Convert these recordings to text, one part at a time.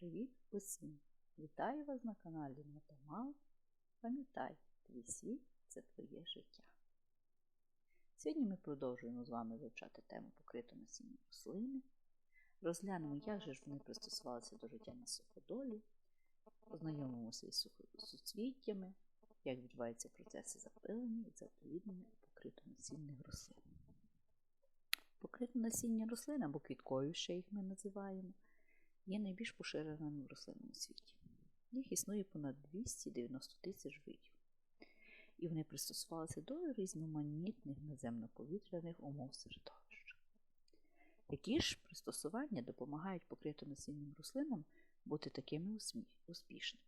Привіт усім! Вітаю вас на каналі Натомал. Пам'ятай, твій світ це твоє життя. Сьогодні ми продовжуємо з вами вивчати тему покрито насіння рослини. Розглянемо, як же ж вони пристосувалися до життя на суходолі, познайомимося із суцвіттями, як відбуваються процеси запилення і запліднення у покрито насінних рослин. Покрито насіння рослин або квіткою ще їх ми називаємо є найбільш поширеними в рослинному світі. Їх існує понад 290 тисяч видів, і вони пристосувалися до різноманітних наземно-повітряних умов середовища. Які ж пристосування допомагають покритонасінним рослинам бути такими успішними?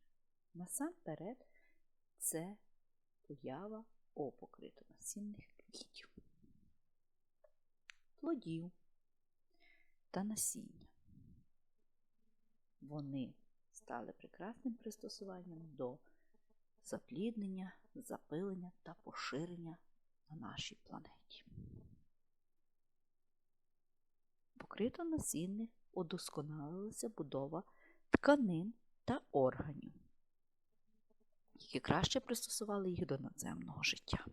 Насамперед, це поява опокритонасінних квітів, плодів та насіння вони стали прекрасним пристосуванням до запліднення, запилення та поширення на нашій планеті. Покрито насінних удосконалилася будова тканин та органів, які краще пристосували їх до надземного життя.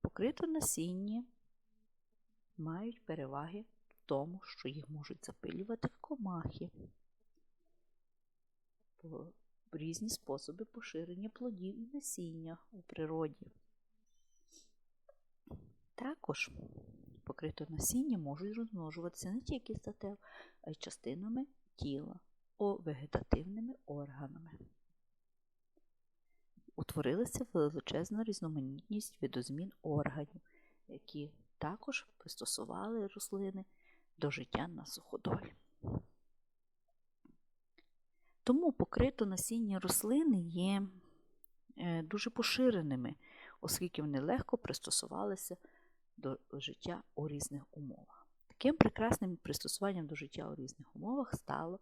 Покрито насінні мають переваги тому, що їх можуть запилювати комахи, різні способи поширення плодів і насіння у природі. Також покрито насіння можуть розмножуватися не тільки статев, а й частинами тіла, вегетативними органами. Утворилася величезна різноманітність видозмін органів, які також пристосували рослини до життя на суходолі. Тому покрито насіння рослини є е, дуже поширеними, оскільки вони легко пристосувалися до життя у різних умовах. Таким прекрасним пристосуванням до життя у різних умовах стало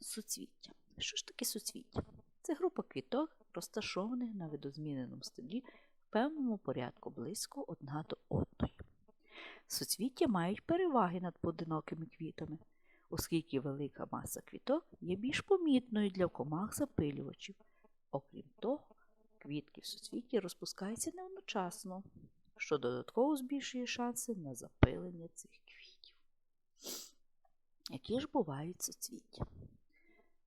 суцвіття. Що ж таке суцвіття? Це група квіток, розташованих на видозміненому стеблі в певному порядку близько одна до одної. Суцвіття мають переваги над поодинокими квітами, оскільки велика маса квіток є більш помітною для комах запилювачів. Окрім того, квітки в суцвітті розпускаються неодночасно, що додатково збільшує шанси на запилення цих квітів. Які ж бувають суцвіття?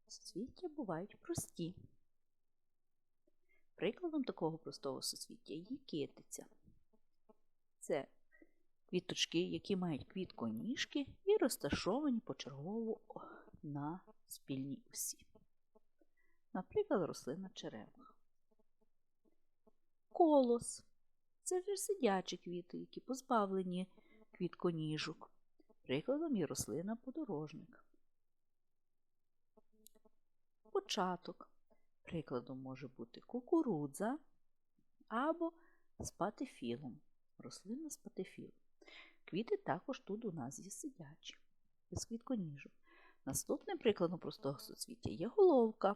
Суцвіття бувають прості. Прикладом такого простого суцвіття є китиця. Це квіточки, які мають квітконіжки і розташовані почергово на спільній осі. Наприклад, рослина черемах. Колос це вже сидячі квіти, які позбавлені квітконіжок. Прикладом є рослина подорожник. Початок. Прикладом може бути кукурудза або з патефілом. Рослина з патефілом. Квіти також тут у нас є сидячі, без квітконіжок. Наступним прикладом простого суцвіття є головка.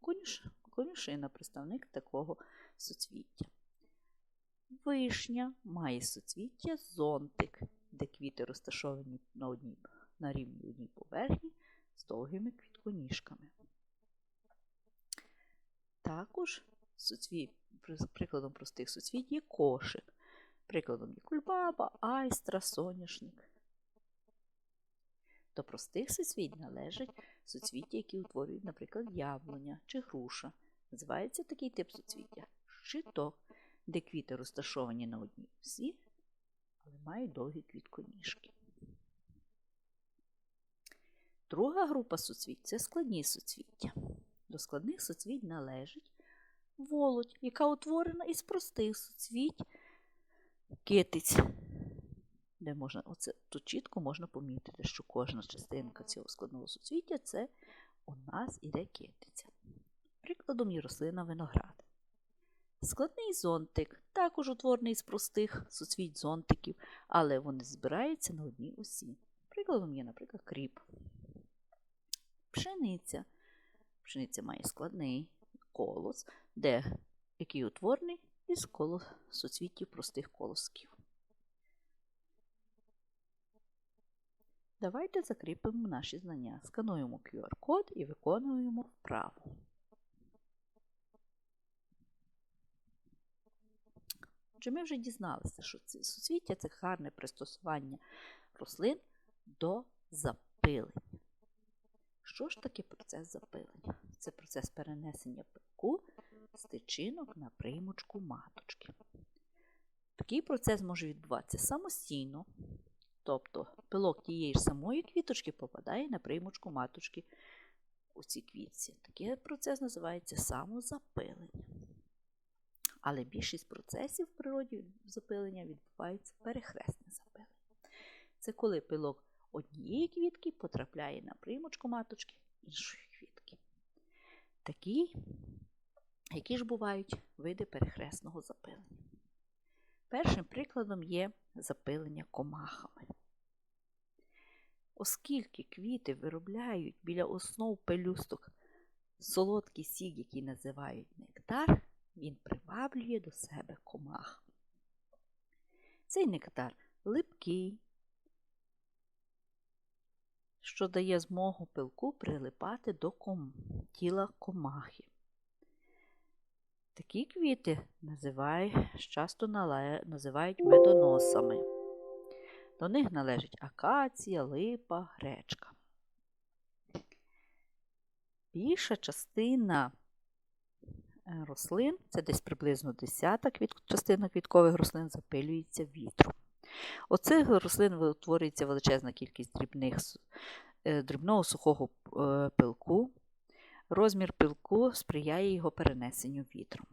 Конюш... Конюшина представник такого суцвіття. Вишня має суцвіття зонтик, де квіти розташовані на одній, на рівні одній поверхні з довгими квітконіжками. Також суцвіт, прикладом простих суцвіт є кошик. Прикладом є кульбаба, айстра, соняшник. До простих суцвіть належать суцвіття, які утворюють, наприклад, яблуня чи груша. Називається такий тип суцвіття щиток, де квіти розташовані на одній осі, але мають довгі квітконіжки. Друга група суцвіть це складні суцвіття. До складних суцвіть належить володь, яка утворена із простих суцвіть китиць, де можна, оце тут чітко можна помітити, що кожна частинка цього складного суцвіття це у нас іде китиця. Прикладом є рослина виноград. Складний зонтик, також утворений з простих суцвіть зонтиків, але вони збираються на одній осі. Прикладом є, наприклад, кріп. Пшениця. Пшениця має складний колос, де який утворений із коло суцвіттів простих колосків. Давайте закріпимо наші знання. Скануємо QR-код і виконуємо вправу. Отже, ми вже дізналися, що це суцвіття це гарне пристосування рослин до запилення. Що ж таке процес запилення? Це процес перенесення пилку з тичинок на приймочку маточки. Такий процес може відбуватися самостійно, тобто пилок тієї ж самої квіточки попадає на приймочку маточки у цій квітці. Такий процес називається самозапилення. Але більшість процесів в природі запилення відбувається перехресне запилення. Це коли пилок однієї квітки потрапляє на приймочку маточки іншої квітки. Такі, які ж бувають види перехресного запилення. Першим прикладом є запилення комахами. Оскільки квіти виробляють біля основ пелюсток солодкий сік, який називають нектар, він приваблює до себе комах. Цей нектар липкий, що дає змогу пилку прилипати до ком... тіла комахи. Такі квіти називають, часто називають медоносами. До них належать акація, липа, гречка. Більша частина е, рослин, це десь приблизно десята частина квіткових рослин запилюється вітром. Оцих рослин утворюється величезна кількість дрібних, е, дрібного сухого е, пилку. Розмір пилку сприяє його перенесенню вітром.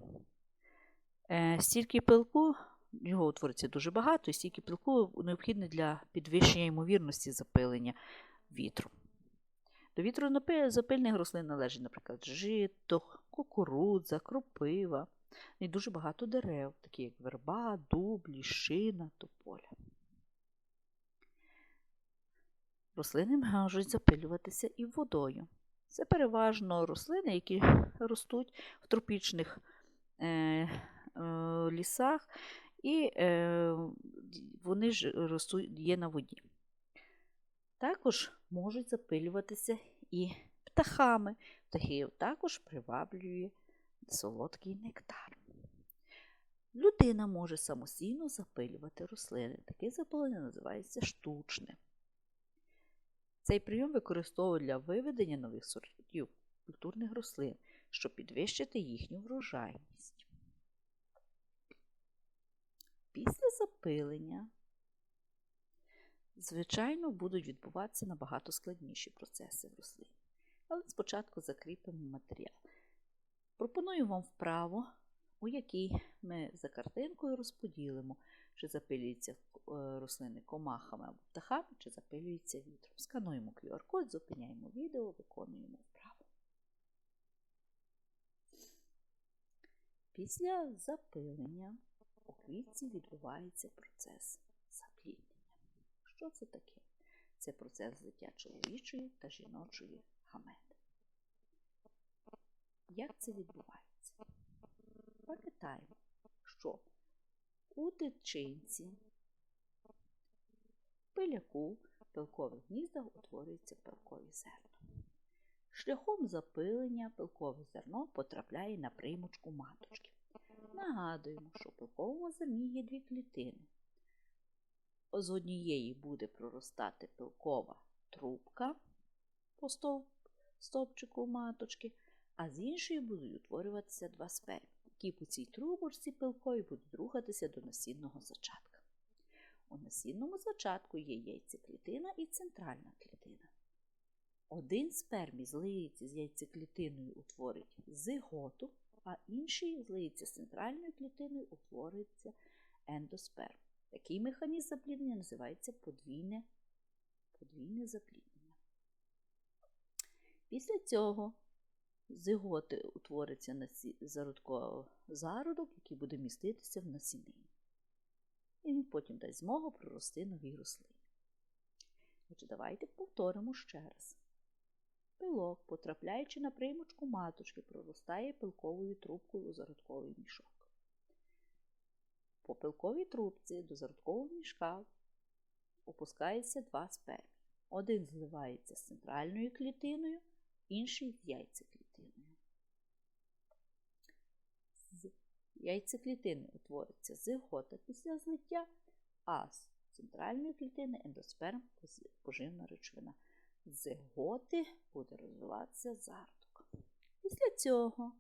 Стільки пилку, його утвориться дуже багато, і стільки пилку необхідне для підвищення ймовірності запилення вітром. До вітронапильних рослин належить, наприклад, жито, кукурудза, кропива і дуже багато дерев, такі як верба, дуб, ліщина, тополя. Рослини можуть запилюватися і водою. Це переважно рослини, які ростуть в тропічних е, е, лісах, і е, вони ж ростуть, є на воді. Також можуть запилюватися і птахами. Птахів також приваблює солодкий нектар. Людина може самостійно запилювати рослини. Таке запилення називається штучне. Цей прийом використовують для виведення нових сортів культурних рослин, щоб підвищити їхню врожайність. Після запилення Звичайно, будуть відбуватися набагато складніші процеси в рослині. Але спочатку закріпимо матеріал. Пропоную вам вправу, у якій ми за картинкою розподілимо, чи запилюються е, рослини комахами або птахами, чи запилюються вітром. Скануємо QR-код, зупиняємо відео, виконуємо вправу. Після запилення у квітці відбувається процес запліднення. Що це таке? Це процес злиття чоловічої та жіночої гамети. Як це відбувається? Пам'ятаємо, що у тичинці, пиляку, пилкових гніздах утворюються пилкові зерна. Шляхом запилення пилкове зерно потрапляє на приймочку маточки. Нагадуємо, що в пилковому зерні є дві клітини з однієї буде проростати пилкова трубка по стовпчику маточки, а з іншої будуть утворюватися два спермі, які по цій трубочці пилкові будуть рухатися до насінного зачатка. У насінному зачатку є яйцеклітина і центральна клітина. Один спермій злиється з яйцеклітиною, утворить зиготу, а інший злиється з центральною клітиною, утвориться ендосперм. Такий механізм запліднення називається подвійне, подвійне запліднення. Після цього зиготи утвориться на зародок, який буде міститися в насінині. І він потім дасть змогу прорости новій рослині. Отже, давайте повторимо ще раз. Пилок, потрапляючи на приймочку маточки, проростає пилковою трубкою у зародковий мішок. По пилковій трубці до зародкового мішка опускається два спермі. Один зливається з центральною клітиною, інший з яйцеклітиною. З яйцеклітини утвориться зигота після злиття, а з центральної клітини ендосперм поживна речовина. Зиготи буде розвиватися зародок. Після цього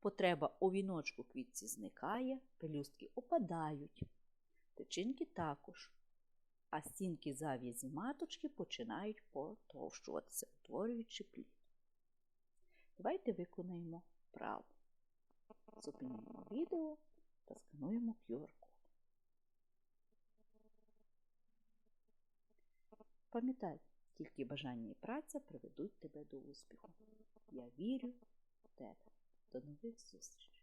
потреба у віночку квітці зникає, пелюстки опадають, тичинки також, а стінки зав'язі маточки починають потовщуватися, утворюючи плід. Давайте виконаємо вправу. Зупинимо відео та скануємо QR-код. Пам'ятай, тільки бажання і праця приведуть тебе до успіху. Я вірю в тебе. До нових зустрічей!